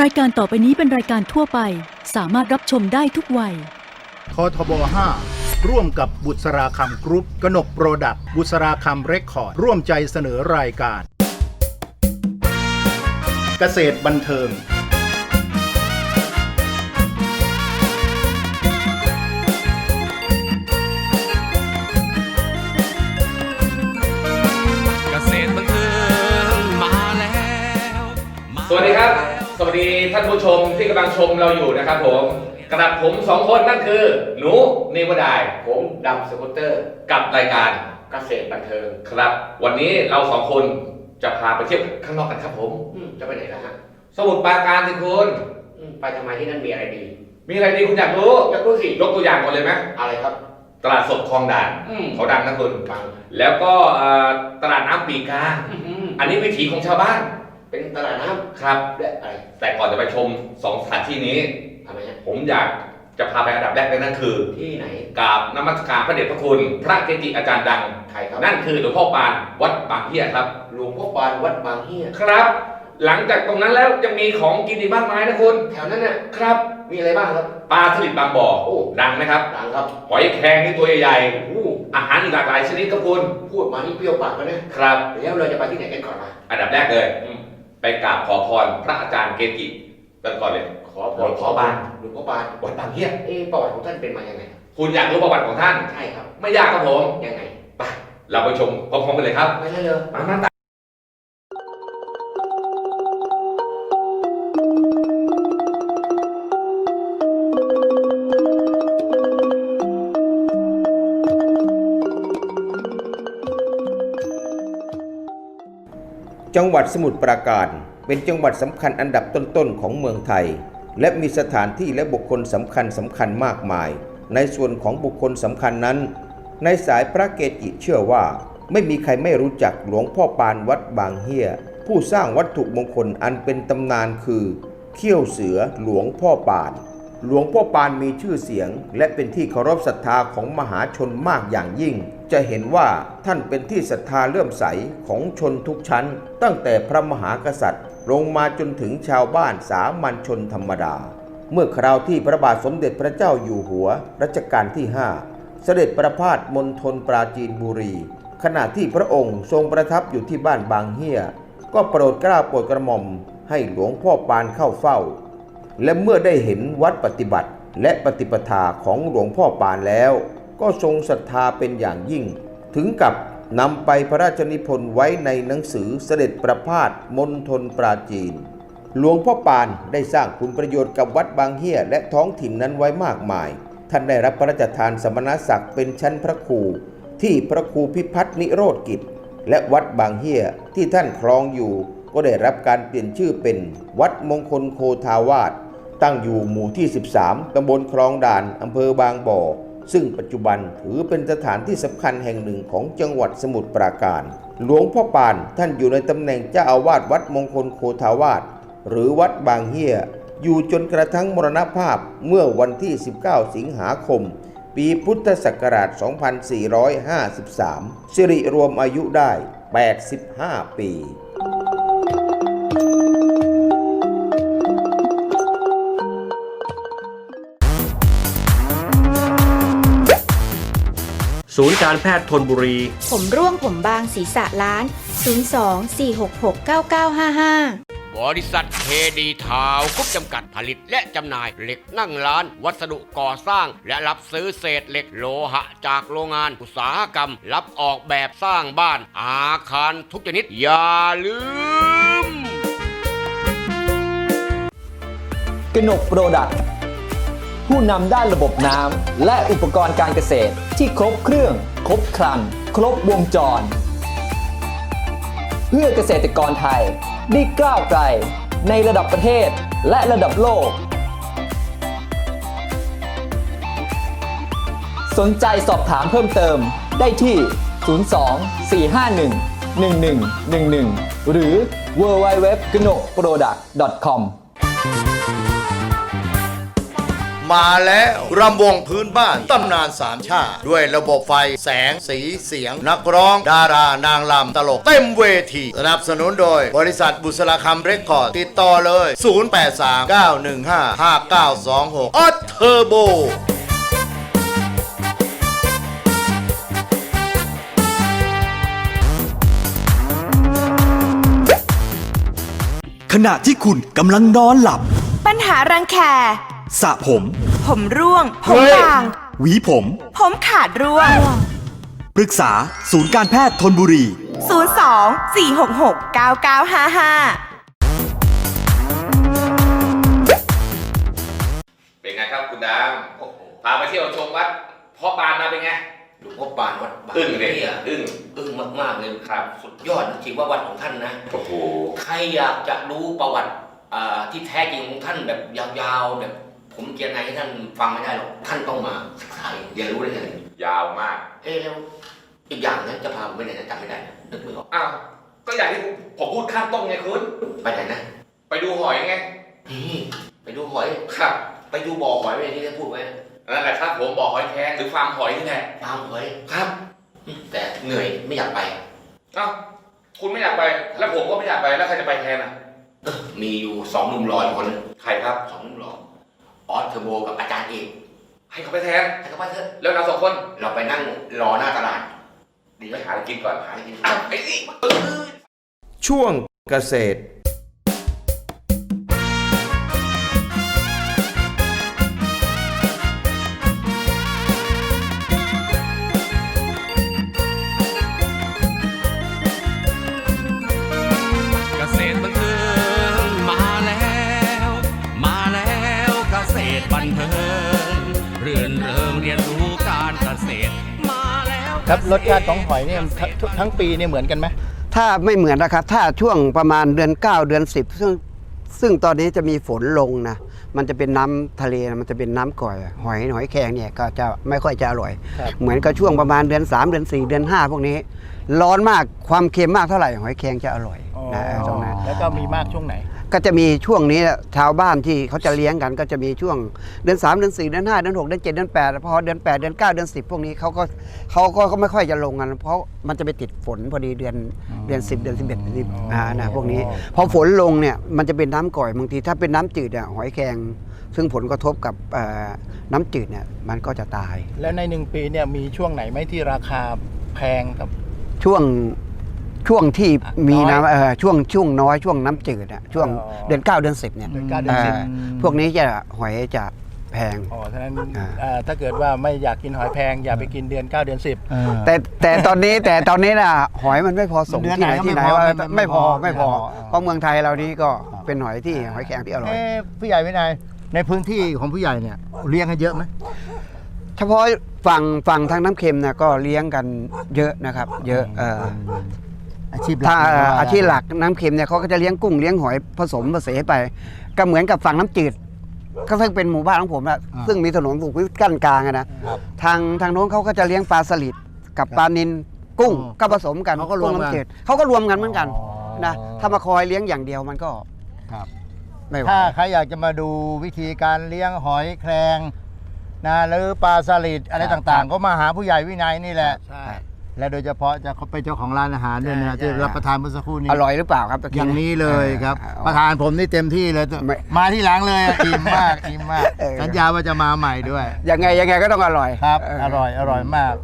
รายการต่อไปนี้เป็นรายการทั่วไป สามารถรับชมได้ทุกวัย ททบ 5 ร่วมกับบุษราคำกรุ๊ปกนกโปรดักต์บุษราคำเรคคอร์ด ร่วมใจเสนอรายการ เกษตรบันเทิง วัสดีท่านผู้ชมที่กำลังชมเราอยู่นะครับผมกระดับผมสองคนนั่นคือ หนูนิวดายผมดำสกูตเตอร์ กับรายการเกษตรบันเทิงครับ วันนี้เราสองคนจะพาไปเที่ยวข้างนอกกันครับผม อืมจะไปไหนล่ะฮะสมุทรปราการสิคุณอืมไปทำไมที่นั่นมีอะไรดีมีอะไรดีคุณอยากรู้อยากรู้สิยกตัวอย่างก่อนเลยไหมอะไรครับ ตลาดสดคลองด่านอืมเขาดังนะคุณ ฟังแล้วก็เอ่อตลาดน้ำปีกา อืมอันนี้วิถีของชาวบ้าน เป็นตลาดน้ครับำและอะไรแต่ก่อนจะไปชมสองสถานที่นี้ทำไมฮะผมอยากจะพาไปอันดับแรกเลยนั่นคือที่ไหนกราบนมัสการพระเดชพระคุณ พระเกจิอาจารย์ดัง ใครครับนั่นคือหลวงพ่อปานวัดบางเฮียครับ หลวงพ่อปานวัดบางเฮียครับ หลังจากตรงนั้นแล้วยังมีของกินอีกมากมายนะคุณแถวนั้นน่ะครับมีอะไรบ้างครับปลาสลิดบางบ่อโอ้ดังไหมครับดังครับหอยแครงที่ตัวใหญ่โอ้ๆอาหารอีกหลากหลายชนิดครับคุณพูดมานี่เปรี้ยวปากแล้วนะครับ แล้วเราจะไปที่ไหนกันก่อนล่ะอันดับแรกเลยไป กราบขอพรพระอาจารย์เกจิกันก่อนเลย ขอพหลวงพ่อปาน หลวงพ่อปานวัดบางเฮียเอ๊ะประวัติของท่านเป็นมายังไงคุณอยากรู้ประวัติของท่าน ใช่ครับ ไม่ยากครับผม ยังไงไปเราไปชมพร้อมๆกันเลยครับ ไปได้เลย มามาตา จังหวัดสมุทรปราการ เป็นจังหวัดสำคัญอันดับต้นๆของเมืองไทย และมีสถานที่และบุคคลสำคัญสำคัญมากมาย ในส่วนของบุคคลสำคัญนั้น ในสายพระเกจิเชื่อว่า ไม่มีใครไม่รู้จักหลวงพ่อปานวัดบางเฮียผู้สร้างวัตถุมงคลอันเป็นตำนานคือ เขี้ยวเสือหลวงพ่อปาน หลวงพ่อปานมีชื่อเสียง และเป็นที่เคารพศรัทธาของมหาชนมากอย่างยิ่ง จะเห็นว่าท่านเป็นที่ศรัทธาเลื่อมใสของชนทุกชั้น ตั้งแต่พระมหากษัตริย์ ลงมาจนถึงชาวบ้านสามัญชนธรรมดา เมื่อคราวที่พระบาทสมเด็จพระเจ้าอยู่หัวรัชกาลที่ 5 เสด็จประพาสมณฑลปราจีนบุรี ขณะที่พระองค์ทรงประทับอยู่ที่บ้านบางเฮียก็โปรดกล้าโปรดกระหม่อมให้หลวงพ่อปานเข้าเฝ้า และเมื่อได้เห็นวัดปฏิบัติและปฏิปทาของหลวงพ่อปานแล้ว ก็ทรงศรัทธาเป็นอย่างยิ่ง ถึงกับนำไปพระราชนิพนธ์ไว้ในหนังสือเสด็จประพาสมณฑลปราจีน หลวงพ่อปานได้สร้างคุณประโยชน์กับวัดบางเฮียและท้องถิ่นนั้นไว้มากมาย ท่านได้รับพระราชทานสมณศักดิ์เป็นชั้นพระครู ที่พระครูพิพัฒนิโรธกิจ และวัดบางเฮียที่ท่านครองอยู่ ก็ได้รับการเปลี่ยนชื่อเป็นวัดมงคลโคทาวาสตั้งอยู่หมู่ที่ 13ตำบลคลองด่านอำเภอบางบ่อ ซึ่งปัจจุบันถือเป็นสถานที่สำคัญแห่งหนึ่งของจังหวัดสมุทรปราการ หลวงพ่อปานท่านอยู่ในตำแหน่งเจ้าอาวาสวัดมงคลโคทาวาสหรือวัดบางเฮียอยู่จนกระทั่งมรณภาพเมื่อวันที่ 19 สิงหาคม ปีพุทธศักราช 2453 สิริรวมอายุได้ 85 ปี ศูนย์การแพทย์ทนบุรี ผมร่วงผมบางศีรษะล้าน 02-466-9955บริษัทเคดีทาวน์กรุ๊ปจำกัดผลิตและจำหน่ายเหล็กนั่งร้าน วัสดุก่อสร้าง และรับซื้อเศษเหล็กโลหะจากโรงงานอุตสาหกรรม รับออกแบบสร้างบ้าน อาคารทุกชนิด อย่าลืม กนกโปรดักต์ ผู้นำด้านระบบน้ำและอุปกรณ์การเกษตร ที่ครบเครื่อง ครบครัน ครบวงจร เพื่อเกษตรกรไทยได้ก้าวไกลในระดับประเทศและระดับโลก สนใจสอบถามเพิ่มเติมได้ที่ 02 451 1111 หรือ www g n o p r o d u c t c o m มาแล้วรำวงพื้นบ้านตำนานสามชาติ ด้วยระบบไฟแสงสีเสียง นักร้อง ดารานางลำตลก เต็มเวที สนับสนุนโดย บริษัทบุษราคำเรคคอร์ดติดต่อเลย 0839155926ออเทอร์โบขณะที่คุณกำลังนอนหลับ ปัญหารังแค สระผม ผมร่วง ผมบาง หวีผม ผมขาดร่วง ปรึกษาศูนย์การแพทย์ทนบุรี 02 466 9955 เป็นไงครับคุณดามพาไปเที่ยวชมวัดพ่อปานมาเป็นไงหลวงพ่อปานวัดบางอึ้งเลยเนี่ยอึ้งอึ้งมากๆเลยครับ สุดยอดจริงๆว่าวัดของท่านนะ โอ้โห ใครอยากจะรู้ประวัติอ่าที่แท้จริงของท่านแบบยาวๆแบบ ผมเกียรตินายให้ท่านฟังไม่ได้หรอก ท่านต้องมาศึกษาเองเรียนรู้ได้เลยยาวมากเอ๊ะแล้วอีกอย่างนะจะพาผมไปไหนนะจำไม่ได้นะนึกไม่ออกอ้าวก็อย่างที่ผมพูดข้างต้นไงคุณไปไหนนะไปดูหอยไงนี่ไปดูหอย ครับไปดูบ่อหอยไปที่ท่านพูดไว้นั่นแหละครับผมบอกหอยแครงหรือฟาร์มหอยนี่แหละฟาร์มหอยครับอืมแต่เหนื่อยไม่อยากไป อ้าวคุณไม่อยากไป แล้วผมก็ไม่อยากไปแล้วใครจะไปแทนอะเออมีอยู่สองหนุ่มรออยู่คนหนึงใครครับ สองหนุ่มรอ ออสเทอร์โบกับอาจารย์เอกให้เขาไปแทน ให้เขาไปเถอะแล้วเราสองคนเราไปนั่งรอหน้าตลาด ดีไหไปมหาอะไรกินก่อน หาอะไรกินอ้าวไอ้นี่ ช่วงเกษตร ตรบันเทิงเรื่อนเริงเรียนรู้การเกษตรมาแล้วครับรสชาติของหอยเนี่ยทั้งทั้งปีเนี่ยเหมือนกันไหมถ้าไม่เหมือนนะครับ ถ้าช่วงประมาณเดือน 9 เดือน 10 ซึ่งซึ่งตอนนี้จะมีฝนลงนะมันจะเป็นน้ำทะเลนะมันจะเป็นน้ำก่อย หอยหอยแครงเนี่ยก็จะไม่ค่อยจะอร่อยครับเหมือนกับช่วงประมาณเดือน 3 เดือน 4 เดือน 5 พวกนี้ ร้อนมากความเค็มมากเท่าไหร่หอยแครงจะอร่อยนะตรงนั้นแล้วก็มีมากช่วงไหน ก็จะมีช่วงนี้ชาวบ้านที่เขาจะเลี้ยงกัน ก็จะมีช่วงเดือน3เดือน4เดือน5เดือน6เดือน7เดือน8พอเดือน8เดือน9เดือน10 พวกนี้เขาก็เขาก็ก็ไม่ค่อยจะลงกันเพราะมันจะไปติดฝนพอดีเดือนเดือน 10 เดือน 11เดือน10อ่านะพวกนี้ พอฝนลงเนี่ยมันจะเป็นน้ำก่อยบางทีถ้าเป็นน้ำจืดเนี่ยหอยแครงซึ่งผลกระทบกับเอ่อน้ำจืดเนี่ยมันก็จะตาย แล้วในหนึ่งปีเนี่ยมีช่วงไหนไหมที่ราคาแพงกับช่วง ช่วงที่มีน้อยน้ำเอ่อช่วงช่วงน้อยช่วงน้ำจืดอะช่วงอ๋อเดือน9เดือน10เนี่ยเดือนเก้าเดือนสิบอ่าพวกนี้จะหอยจะแพง อ๋อฉะนั้นอ่า เอ่อถ้าเกิดว่าไม่อยากกินหอยแพง อย่าไปกินเดือน 9 เดือน 10 แต่แต่ตอนนี้แต่ตอนนี้น่ะหอยมันไม่พอส่งเดือนที่ไหนไหนก็ที่ไหนไม่พอว่าไม่ไม่พอไม่ไม่พพอออ่าเพราะเมืองไทยเรานี่ก็เป็นหอยที่หอยแครงที่อร่อย เอ๊ะผู้ใหญ่วินัยในพื้นที่ของผู้ใหญ่เนี่ยเลี้ยงกันเยอะไหม เฉพาะฝั่งฝั่งทางน้ำเค็มนะก็เลี้ยงกันเยอะนะครับ เยอะเอ่อ อาชีพหลักถ้าเนี่ยว่อาชีพหลักน้ำเค็มเนี่ยเขาก็จะเลี้ยงกุ้งเลี้ยงหอยผสมผสมไป ก็เหมือนกับฝั่งน้ำจืด ก็ซึ่งเป็นหมู่บ้านของผมนะซึ่งมีถนนสุขุมวิทกั้นกลางอะนะทางทางโน้นเขาก็จะเลี้ยงปลาสลิดกับปลานินกุ้งก็ผสมกันเขาก็รวมกุ้งกันน้ำจืดเขาก็รวมกันเหมือนกันอ๋อ นะถ้ามาคอยเลี้ยงอย่างเดียวมันก็ครับ ไม่ไหว ถ้าใครอยากจะมาดูวิธีการเลี้ยงหอยแครงนะหรือปลาสลิดอะไรต่างๆ ก็มาหาผู้ใหญ่วินัยนี่แหละ ใช่ และโดยเฉพาะจะเขาเป็นเจ้าของร้านอาหารด้วยนะใช่ที่ใช่ รับประทานเมื่อสักครู่นี้อร่อยหรือเปล่าครับตะอกี้ย่างนี้เลยครับเออประธานผมนี่เต็มที่เลย ไม่มาที่หลังเลยอะอิ่มมากอิ่มมากเออ สัญญาว่าจะมาใหม่ด้วย ยังไงยังไงก็ต้องอร่อยครับ เอร่อยอร่อยมาก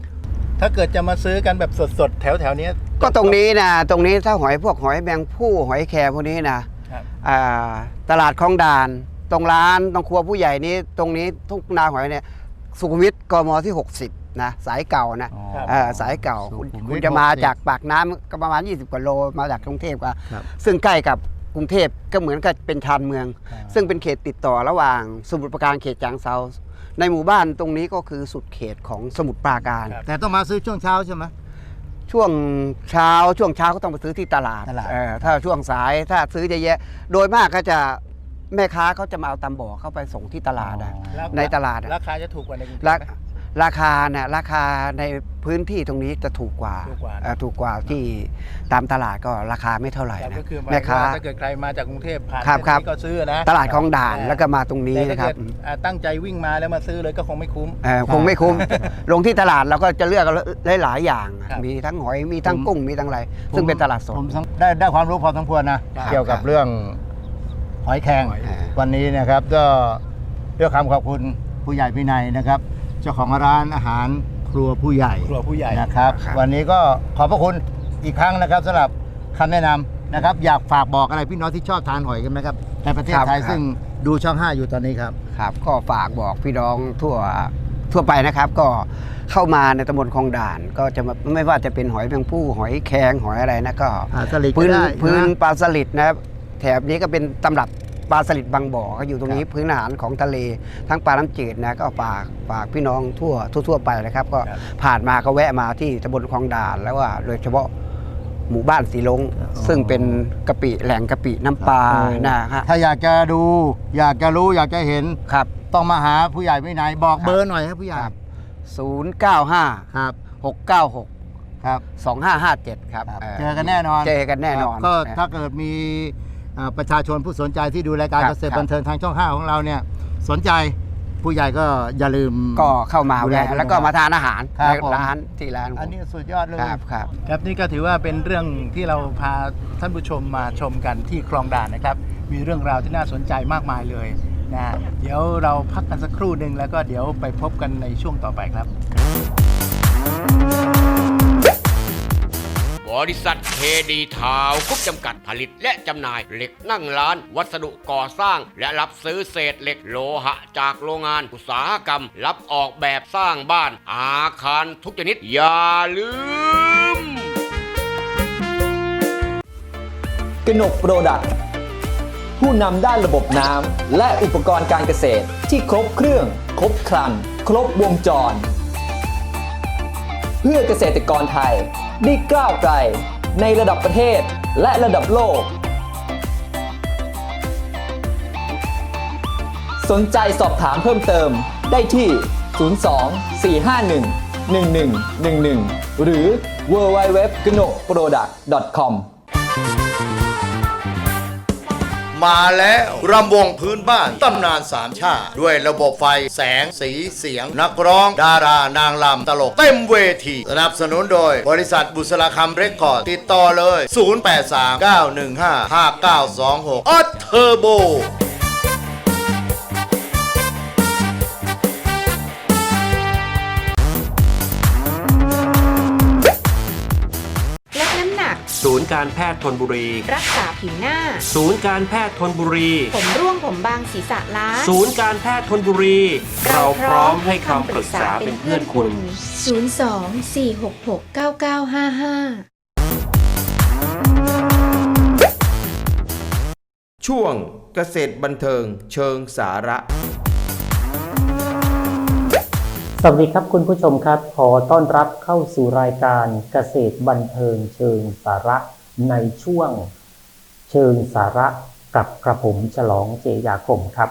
ถ้าเกิดจะมาซื้อกันแบบสดๆ แถวแถวๆเนี้ยก็ตรงนี้นะตรงนี้ถ้าหอยพวกหอยแมงผู้หอยแครงพวกนี้นะครับอ่าตลาดคลองด่าน ตรงร้านตรงครัวผู้ใหญ่นี้ตรงนี้ทุกนาหอยเนี่ย สุขุมวิทกมที่ 60นะสายเก่านะครับเอ่อสายเก่าสุคุณขุมวิทคุณจะมา60 จากปากน้ำก็ประมาณ 20กว่าโลมาจากกรุงเทพก็ครับ ซึ่งใกล้กับกรุงเทพก็เหมือนกับเป็นชานเมือง อ่า ซึ่งเป็นเขตติดต่อระหว่างสมุทรปราการเขตจางเซาในหมู่บ้านตรงนี้ก็คือสุดเขตของสมุทรปราการ แต่ต้องมาซื้อช่วงเช้าใช่ไหม ช่วงเช้าช่วงเช้าก็ต้องไปซื้อที่ตลาดตลาด เออถ้าช่วงสายถ้าซื้อเยอะๆโดยมากก็จะ แม่ค้าเขาจะมาเอาตำบ่อเข้าไปส่งที่ตลาดอะ แล้วในตลาดอะ ราคาจะถูกกว่าในกรุงเทพราไหม ราคาเนี่ยราคาในพื้นที่ตรงนี้จะถูกกว่าถูกกว่านะ เอ่อถูกกว่าที่ตามตลาดก็ราคาไม่เท่าไหร่ครับนะก็คือหมายแม่ความค้า ว่าถ้าเกิดใครมาจากกรุงเทพผ่านครับเส้นครับนี้ก็ซื้อนะตลาดคลองด่านแล้วก็มาตรงนี้แต่นะคถ้ารับเกิดอ่าตั้งใจวิ่งมาแล้วมาซื้อเลยก็คงไม่คุ้ม เอ่อคงไม่คุ้ม ลงที่ตลาดเราก็จะเลือกหลายๆอย่าง ครับ มีทั้งหอยมีทั้งกุ้งมีทั้งอะไร ซึ่งเป็นตลาดสด ผมได้ได้ความรู้พอสมควรนะ ครับ เกี่ยวกับเรื่อง หอยแครงหอยวันนี้นะครับก็ด้วยคำขอบคุณผู้ใหญ่พินัยนะครับ เจ้าของร้านอาหารครัวผู้ใหญ่ครัวผู้ใหญ่ นะครับครับ วันนี้ก็ขอบพระคุณอีกครั้งนะครับสำหรับคำแนะนำนะครับ อยากฝากบอกอะไรพี่น้องที่ชอบทานหอยกันไหมครับในประเทศไทยซึ่งดูช่อง 5 อยู่ตอนนี้ครับ ครับก็ฝากบอกพี่น้องทั่วทั่วไปนะครับ ก็เข้ามาในตำบลคลองด่าน ก็จะมาไม่ว่าจะเป็นหอยแมงผู้หอยแครงหอยอะไรนะก็อ่าสลิดก็พื้นได้พื้นนะปลาสลิดนะครับ แถบนี้ก็เป็นตำรับปลาสลิดบางบ่อก็อยู่ตรงนี้พื้นอาหารของทะเล ทั้งปลาน้ำจืดนะก็ฝากฝากพี่น้องทั่วทั่วๆไปนะครับ ก็ผ่านมาก็แวะมาที่ตำบลคลองด่านแล้วว่าโดยเฉพาะหมู่บ้านสีลง ซึ่งเป็นกะปิแหล่งกะปิน้ำปลานะฮะถ้าอยากจะดู อยากจะรู้อยากจะเห็นครับ ต้องมาหาผู้ใหญ่วินัยบอกเบอร์หน่อยครับผู้ใหญ่ครับ095ครับ696ครับ2557ครับ เจอกันแน่นอนเจอกันแน่นอน ก็นะถ้าเกิดมีอ่า ประชาชนผู้สนใจที่ดูรายการครับเกษตรครับบันเทิงทางช่อง 5 ของเราเนี่ยสนใจผู้ใหญ่ก็อย่าลืมก็เข้ามาดูแลแวะด้วยแล้วก็มาทานอาหารครับในผมร้านที่ร้านผมอันนี้สุดยอดเลยครับครับครับนี่ก็ถือว่าเป็นเรื่องที่เราพาท่านผู้ชมมาชมกันที่คลองด่านนะครับ มีเรื่องราวที่น่าสนใจมากมายเลยนะเดี๋ยวเราพักกันสักครู่หนึ่งแล้วก็เดี๋ยวไปพบกันในช่วงต่อไปครับ บริษัทเคดีทาวน์กรุ๊ปจำกัดผลิตและจำหน่ายเหล็กนั่งร้าน วัสดุก่อสร้าง และรับซื้อเศษเหล็กโลหะ จากโรงงานอุตสาหกรรม รับออกแบบสร้างบ้าน อาคารทุกชนิด อย่าลืม กนกโปรดักต์ผู้นำด้านระบบน้ำและอุปกรณ์การเกษตรที่ครบเครื่อง ครบครัน ครบวงจร เพื่อเกษตรกรไทย ได้ก้าวไกล ในระดับประเทศและระดับโลก สนใจสอบถามเพิ่มเติมได้ที่ 02 451 1111 หรือ www.gnoproduct.com มาแล้วรำวงพื้นบ้านตำนานสามชาติ ด้วยระบบไฟแสงสีเสียง นักร้อง ดารานางรำตลก เต็มเวที สนับสนุนโดย บริษัทบุษราคำเรคคอร์ด ติดต่อเลย 0839155926ออเทอร์โบ กศูนย์การแพทย์ทนบุรี รักษาผิวหน้า ศูนย์การแพทย์ทนบุรี ผมร่วงผมบางศีรษะล้านศูนย์การแพทย์ทนบุรี เราพร้อมให้คำปรึกษาเป็นเพื่อนคุณ 02-466-9955ช่วงเกษตรบันเทิงเชิงสาระ สวัสดีครับคุณผู้ชมครับ ขอต้อนรับเข้าสู่รายการเกษตรบันเทิงเชิงสาระ ในช่วงเชิงสาระกับกระผมฉลองเจยาคมครับ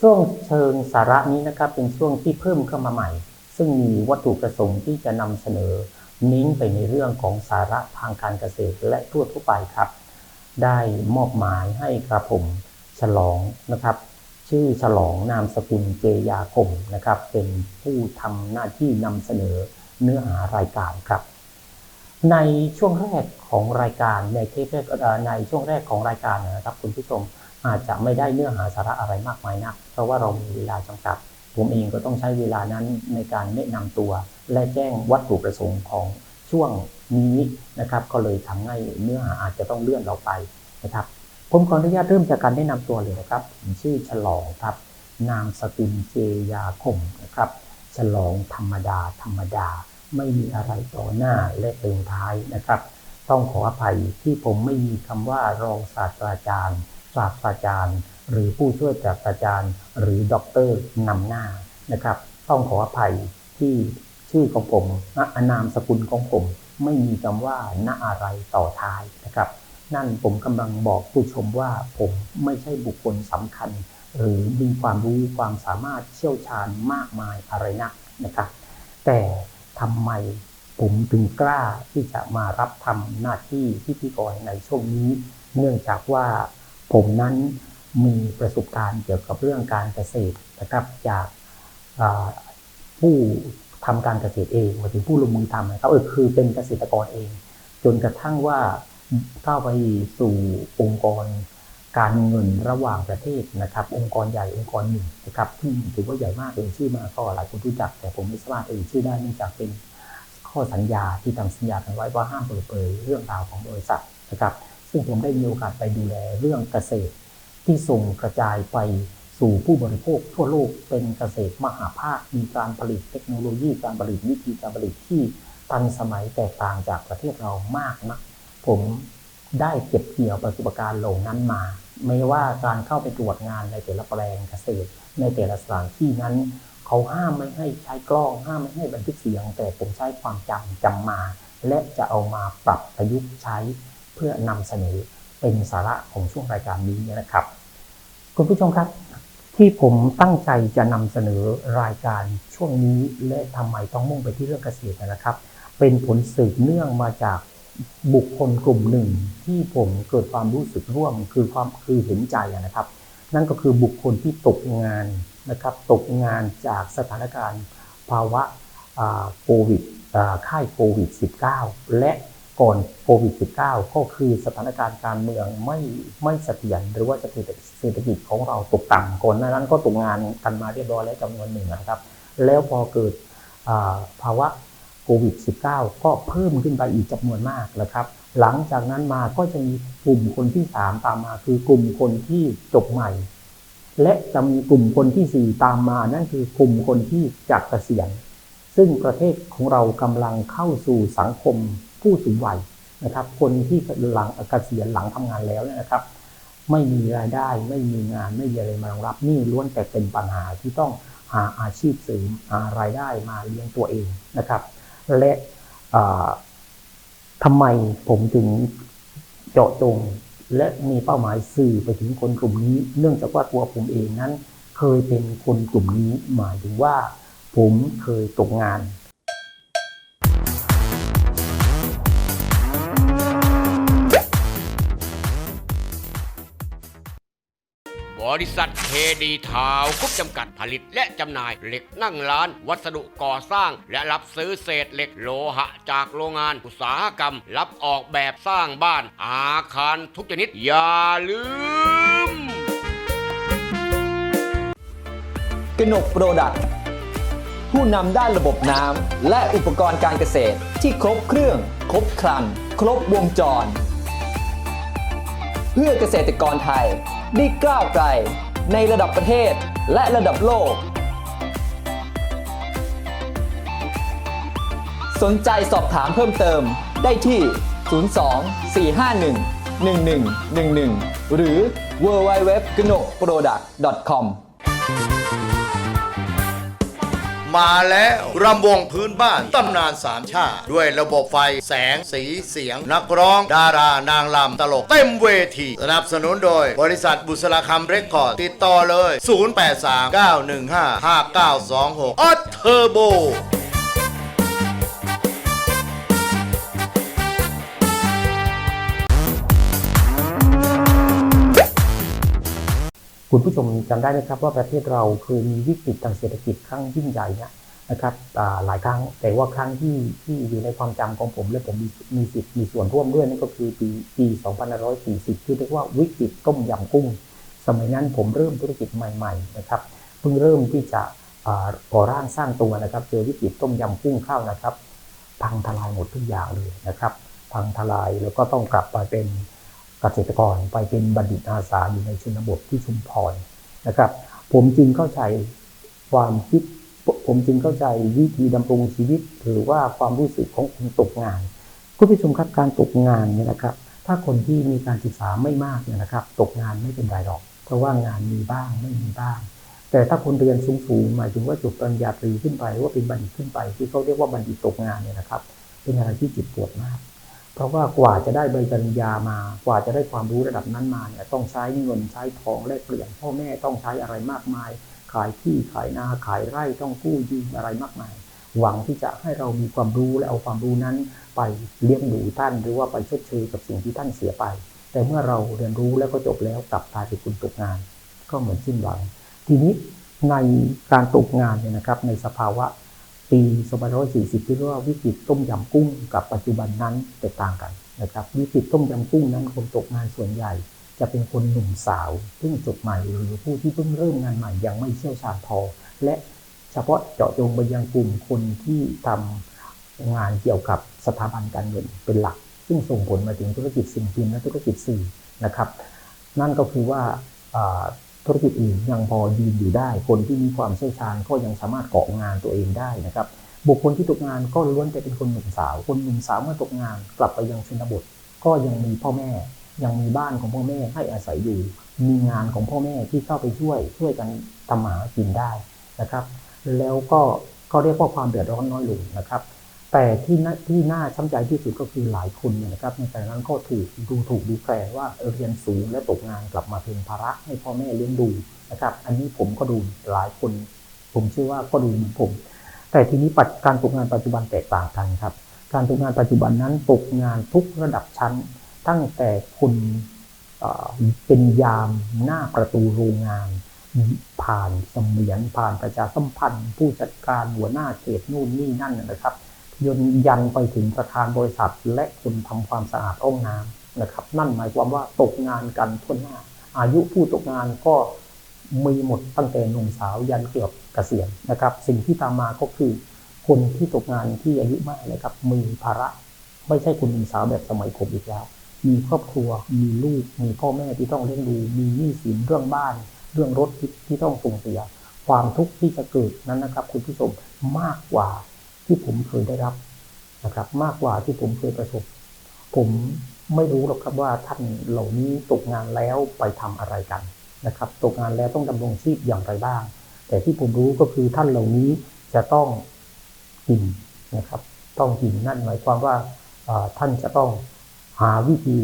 ช่วงเชิงสาระนี้นะครับเป็นช่วงที่เพิ่มเข้ามาใหม่ ซึ่งมีวัตถุประสงค์ที่จะนำเสนอเนิ้นไปในเรื่องของสาระทางการเกษตรและทั่วทั่วไปครับ ได้มอบหมายให้กระผมฉลองนะครับ ชื่อฉลองนามสกุลเจยาคมนะครับ เป็นผู้ทำหน้าที่นำเสนอเนื้อหารายการครับ ในช่วงแรกของรายการในเทปแรกในช่วงแรกของรายการนะครับคุณผู้ชมอาจจะไม่ได้เนื้อหาสาระอะไรมากมายนักเพราะว่าเรามีเวลาจำกัด ผมเองก็ต้องใช้เวลานั้นในการแนะนำตัว และแจ้งวัตถุประสงค์ของช่วงนี้นะครับ ก็เลยทำให้เนื้อหาอาจจะต้องเลื่อนเราไปนะครับ ผมขออนุญาตเริ่มจากการแนะนำตัวเลยนะครับผมชื่อฉลองครับ นามสกุลเจยาคมนะครับ ฉลองธรรมดาธรรมดา ไม่มีอะไรต่อหน้าและเติมท้ายนะครับ ต้องขออภัยที่ผมไม่มีคำว่ารองศาสตราจารย์ ศาสตราจารย์ หรือผู้ช่วยศาสตราจารย์ หรือด็อกเตอร์นำหน้านะครับ ต้องขออภัยที่ชื่อของผมณนามสกุลของผม ไม่มีคำว่าณอะไรต่อท้ายนะครับ นั่นผมกำลังบอกผู้ชมว่าผมไม่ใช่บุคคลสำคัญ หรือมีความรู้ความสามารถเชี่ยวชาญมากมายอะไรนักนะครับ แต่ ทำไมผมถึงกล้าที่จะมารับทำหน้าที่พิธีกรในช่วงนี้ เนื่องจากว่าผมนั้นมีประสบการณ์เกี่ยวกับเรื่องการเกษตรนะครับจากผู้ทำการเกษตรเองหมายถึงผู้ลงมือทำนะครับเออคือเป็นเกษตรกรเอง จนกระทั่งว่าเข้าไปสู่องค์กร การเงินระหว่างประเทศนะครับ องค์กรใหญ่องค์กรหนึ่งนะครับที่ถือว่าใหญ่มากเลยชื่อมาก็หลายคนรู้จัก แต่ผมไม่สามารถเอ่ยชื่อได้เนื่องจากเป็นข้อสัญญาที่ทำสัญญากันไว้ว่าห้ามเปิดเผยเรื่องราวของบริษัทนะครับ ซึ่งผมได้มีโอกาสไปดูแลเรื่องเกษตร ที่ส่งกระจายไปสู่ผู้บริโภคทั่วโลกเป็นเกษตรมหาภาคมีการผลิตเทคโนโลยีการผลิตวิธีการผลิตที่ทันสมัยแตกต่างจากประเทศเรามากนะผมได้เก็บเกี่ยวประสบการณ์เหล่านั้นมา ไม่ว่าการเข้าไปตรวจงานในแต่ละแปลงเกษตร ในแต่ละสถานที่นั้น เขาห้ามไม่ให้ใช้กล้อง ห้ามไม่ให้บันทึกเสียง แต่ผมใช้ความจำจำมา และจะเอามาปรับประยุกต์ใช้เพื่อนำเสนอเป็นสาระของช่วงรายการนี้นะครับ คุณผู้ชมครับ ที่ผมตั้งใจจะนำเสนอรายการช่วงนี้ และทำไมต้องมุ่งไปที่เรื่องเกษตรนะครับ เป็นผลสืบเนื่องมาจาก บุคคลกลุ่มหนึ่งที่ผมเกิดความรู้สึกร่วมคือความคือเห็นใจนะครับ นั่นก็คือบุคคลที่ตกงานนะครับ ตกงานจากสถานการณ์ภาวะโควิดค่ายโควิด -19 และก่อนโควิด -19 ก็คือสถานการณ์การเมืองไม่ไม่เสถียรหรือว่าเศรษฐกิจของเราตกต่ำก่อนนั้นก็ตกงานกันมาเรียบร้อยแล้วจำนวนหนึ่งนะครับ แล้วพอเกิดภาวะ โควิด -19 ก็เพิ่มขึ้นไปอีกจำนวนมากนะครับ หลังจากนั้นมาก็จะมีกลุ่มคนที่ 3 ตามมา คือกลุ่มคนที่จบใหม่ และจะมีกลุ่มคนที่ 4 ตามมา นั่นคือกลุ่มคนที่จากเกษียณ ซึ่งประเทศของเรากำลังเข้าสู่สังคมผู้สูงวัยนะครับ คนที่หลังเกษียณหลังทำงานแล้วเนี่ยนะครับ ไม่มีรายได้ไม่มีงานไม่มีอะไรมารองรับนี่ล้วนแต่เป็นปัญหาที่ต้องหาอาชีพเสริมหารายได้มาเลี้ยงตัวเองนะครับ และทำไมผมถึงเจาะจง และมีเป้าหมายสื่อไปถึงคนกลุ่มนี้ เนื่องจากว่าตัวผมเองนั้น เคยเป็นคนกลุ่มนี้หมายถึงว่า ผมเคยตกงาน บริษัทเคดีทาวน์กรุ๊ปจำกัดผลิตและจำหน่ายเหล็กนั่งร้าน วัสดุก่อสร้าง และรับซื้อเศษเหล็กโลหะ จากโรงงานอุตสาหกรรม รับออกแบบสร้างบ้าน อาคารทุกชนิด อย่าลืม กนกโปรดักต์ผู้นำด้านระบบน้ำและอุปกรณ์การเกษตรที่ครบเครื่อง ครบครัน ครบวงจร เพื่อเกษตรกรไทย ได้ก้าวไกลในระดับประเทศและระดับโลก สนใจสอบถามเพิ่มเติมได้ที่ 02 451 1111 หรือ www.gnoproduct.com มาแล้วรำวงพื้นบ้านตำนานสามชาติ ด้วยระบบไฟแสงสีเสียง นักร้อง ดารานางลำตลก เต็มเวที สนับสนุนโดย บริษัทบุษราคำเรคคอร์ด ติดต่อเลย 0839155926ออเทอร์โบ คุณผู้ชมจำได้ไหมครับว่าประเทศเราเคยมีวิกฤตทางเศรษฐกิจครั้งยิ่งใหญ่นี่ยนะครับหลายครั้งแต่ว่าครั้งที่ที่อยู่ในความจำของผมและผมมีมีสิทธิ์มีส่วนร่วมด้วยนั่นก็คือปีปี2540 ที่เรียกว่าวิกฤตต้มยำกุ้ง สมัยนั้นผมเริ่มธุรกิจใหม่ๆนะครับเพิ่งเริ่มที่จะอ่าก่อร่างสร้างตัวนะครับเจอวิกฤตต้มยำกุ้งเข้านะครับ พังทลายหมดทุกอย่างเลยนะครับ พังทลายแล้วก็ต้องกลับไปเป็น เกษตรกรไปเป็นบัณฑิตอาสาอยู่ในชนบทที่ชุมพรนะครับ ผมจึงเข้าใจความคิด ผมจึงเข้าใจวิธีดำรงชีวิตหรือว่าความรู้สึกของคนตกงานคุณผู้ชมครับการตกงานเนี่ยนะครับ ถ้าคนที่มีการศึกษาไม่มากเนี่ยนะครับ ตกงานไม่เป็นไรหรอก เพราะว่างานมีบ้างไม่มีบ้าง แต่ถ้าคนเรียนสูงๆหมายถึงว่าจบปริญญาตรีขึ้นไปหรือว่าเป็นบัณฑิตขึ้นไป ที่เขาเรียกว่าบัณฑิตตกงานเนี่ยนะครับ เป็นอะไรที่จ็บปวดมาก เพราะว่ากว่าจะได้ใบปริญญามากว่าจะได้ความรู้ระดับนั้นมาเนี่ยต้องใช้เงินใช้ทองแลกเปลี่ยนพ่อแม่ต้องใช้อะไรมากมาย ขายที่ขายนาขายไร่ต้องกู้ยืมอะไรมากมาย หวังที่จะให้เรามีความรู้และเอาความรู้นั้น ไปเลี้ยงดูท่านหรือว่าไปชดเชยกับสิ่งที่ท่านเสียไป แต่เมื่อเราเรียนรู้แล้วก็จบแล้วกลับกลายเป็นคนตกงาน ก็เหมือนสิ้นหวัง ทีนี้ในการตกงานเนี่ยนะครับในสภาวะ ปี2540 ที่เรียกว่าวิกฤตต้มยำกุ้งกับปัจจุบันนั้นแตกต่างกันนะครับวิกฤตต้มยำกุ้งนั้นคนตกงานส่วนใหญ่ จะเป็นคนหนุ่มสาวเพิ่งจบใหม่หรือผู้ที่เพิ่งเริ่มงานใหม่ยังไม่เชี่ยวชาญพอ และเฉพาะเจาะจงไปยังกลุ่มคนที่ทำงานเกี่ยวกับสถาบันการเงินเป็นหลัก ซึ่งส่งผลมาถึงธุรกิจสิ่งพิมพ์และธุรกิจสื่อนะครับ นั่นก็คือว่า ธุรกิจอื่นยังพอยืนอยู่ได้ คนที่มีความเชี่ยวชาญก็ยังสามารถเกาะงานตัวเองได้นะครับ บุคคลที่ตกงานก็ล้วนแต่เป็นคนหนุ่มสาว คนหนุ่มสาวเมื่อตกงานกลับไปยังชนบท ก็ยังมีพ่อแม่ ยังมีบ้านของพ่อแม่ให้อาศัยอยู่ มีงานของพ่อแม่ที่เข้าไปช่วยช่วยกันทำมาหากินได้นะครับ แล้วก็ก็เรียกว่าความเดือดร้อนน้อยลงนะครับ แต่ที่น่าที่น่าช้ำใจที่สุดก็คือหลายคนเนี่ยนะครับในแต่นั้นก็ถูกดูถูกดูแคลนว่าเรียนสูงและตกงานกลับมาเป็นภาระให้พ่อแม่เลี้ยงดูนะครับ อันนี้ผมก็ดูหลายคน ผมเชื่อว่าก็ดูเหมือนผม แต่ทีนี้ปัจการตกงานปัจจุบันแตกต่างกันครับ การตกงานปัจจุบันนั้นตกงานทุกระดับชั้น ตั้งแต่คุณเป็นยามหน้าประตูโรงงานผ่านสมียนผ่านประชาสัมพันธ์ ผู้จัดการหัวหน้าเขตนู่นนี่นั่นนะครับ ยนยันไปถึงประธานบริษัท และคนทำความสะอาดห้องน้ำนะครับ นั่นหมายความว่าตกงานกันทั่วหน้า อายุผู้ตกงานก็มีหมดตั้งแต่หนุ่มสาวยันเกือบเกษียณนะครับ สิ่งที่ตามมาก็คือ คนที่ตกงานที่อายุมากนะครับมีภาระไม่ใช่คนหนุ่มสาวแบบสมัยผมอีกแล้ว มีครอบครัว มีลูก มีพ่อแม่ที่ต้องเลี้ยงดู มีหนี้สินเรื่องบ้าน เรื่องรถที่ที่ต้องส่งเสีย ความทุกข์ที่จะเกิดนั้นนะครับ คุณผู้ชมมากกว่า ที่ผมเคยได้รับนะครับ มากกว่าที่ผมเคยประสบ ผมไม่รู้หรอกครับว่าท่านเหล่านี้ตกงานแล้วไปทำอะไรกันนะครับ ตกงานแล้วต้องดำรงชีพอย่างไรบ้าง แต่ที่ผมรู้ก็คือท่านเหล่านี้จะต้องกินนะครับ ต้องกินนั่นหมายความว่าท่านจะต้องหาวิธี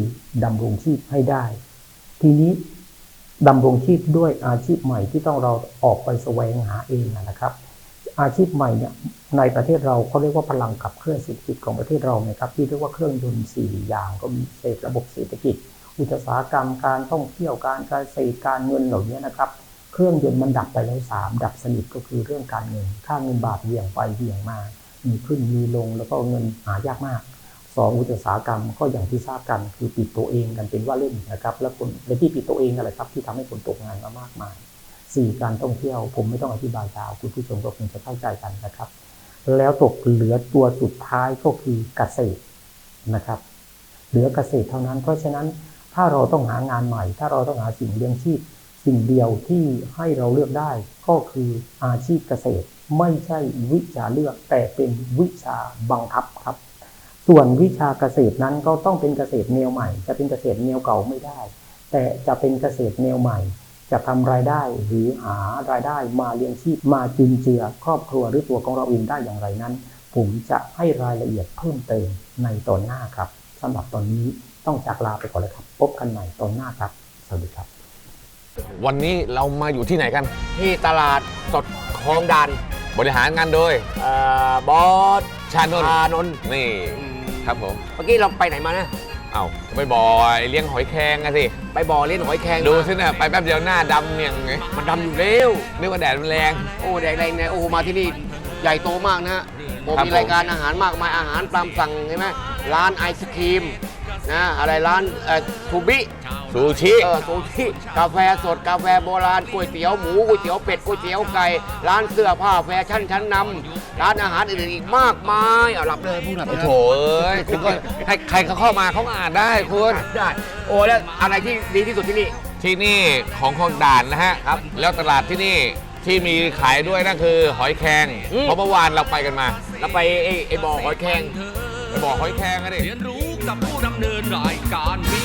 ดำรงชีพให้ได้ ทีนี้ดำรงชีพด้วยอาชีพใหม่ที่ต้องเราออกไปแสวงหาเองนะครับ อาชีพใหม่เนี่ยในประเทศเราเขาเรียกว่าพลังขับเคลื่อนเศรษฐกิจของประเทศเรานะครับที่เรียกว่าเครื่องยนต์สี่อย่างก็มีเศรษฐระบบเศรษฐกิจ อุตสาหกรรมการท่องเที่ยวการเกษตรการเงินเหล่านี้นะครับ เครื่องยนต์มันดับไปแล้วสามดับสนิทก็คือเรื่องการเงินค่าเงินบาทเหวี่ยงไปเหวี่ยงมา มีขึ้นมีลงแล้วก็เงินหายากมากสองอุตสาหกรรมก็อย่างที่ทราบกันคือปิดตัวเองกันเป็นว่าเล่นนะครับ แล้วคนและที่ปิดตัวเองนั่นแหละครับที่ทำให้คนตกงานมามากมาย สี่การท่องเที่ยว ผมไม่ต้องอธิบายยาวคุณผู้ชมก็คงจะเข้าใจกันนะครับ แล้วตกเหลือตัวสุดท้ายก็คือเกษตรนะครับ เหลือเกษตรเท่านั้น เพราะฉะนั้นถ้าเราต้องหางานใหม่ ถ้าเราต้องหาสิ่งเลี้ยงชีพ สิ่งเดียวที่ให้เราเลือกได้ก็คืออาชีพเกษตร ไม่ใช่วิชาเลือกแต่เป็นวิชาบังคับครับ ส่วนวิชาเกษตรนั้นก็ต้องเป็นเกษตรแนวใหม่ จะเป็นเกษตรแนวเก่าไม่ได้ แต่จะเป็นเกษตรแนวใหม่ จะทำรายได้หรือหารายได้มาเลี้ยงชีพมาจุนเจือครอบครัวหรือตัวของเราเองได้อย่างไรนั้น ผมจะให้รายละเอียดเพิ่มเติมในตอนหน้าครับสำหรับตอนนี้ต้องจากลาไปก่อนเลยครับ พบกันใหม่ตอนหน้าครับ สวัสดีครับ วันนี้เรามาอยู่ที่ไหนกัน ที่ตลาดสดคลองด่านบริหารงานโดยเอ่อบอสชานนท์ชานนท์นี่ครับผม เมื่อกี้เราไปไหนมานะ เอ้าไปบ่อเลี้ยงหอยแครงอะสิไปบ่อเลี้ยงหอยแครงดูมาสินะไปแป๊บเดียวหน้าดำเนี่ยไงมันดำอยู่เร็วนึกว่าแดดมันแรง โอ้แดกแรงเนี่ยโอ้มาที่นี่ใหญ่โตมากนะฮะโอ้ครับมีผม รายการอาหารมากมายอาหารตามสั่งใช่ไหมร้านไอศครีม นะอะไรร้านเอ่อทูบิซูชิ เออซูชิกาแฟสดกาแฟโบราณก๋วยเตี๋ยวหมูก๋วยเตี๋ยวเป็ดก๋วยเตี๋ยวไก่ร้านเสื้อผ้าแฟชั่นชั้นนำร้านอาหารอื่นๆอีกมากมายเอาหลับเลยพูดหลับโอ้เลยโถเอ้ยคุณก็ให้ใครเขาเข้ามาเขาก็อ่านได้คุณ ได้ โอ้แล้วอะไรที่ดีที่สุดที่นี่ ที่นี่ของคลองด่านนะฮะครับแล้วตลาดที่นี่ที่มีขายด้วยนั่นคือหอยแครงอืม เพราะเมื่อวานเราไปกันมาแล้วไปไอ้ไอ้บ่อหอยแครงไปบอกหอยแครงอะดิ เรียนรู้ กับผู้ดำเนินรายการมี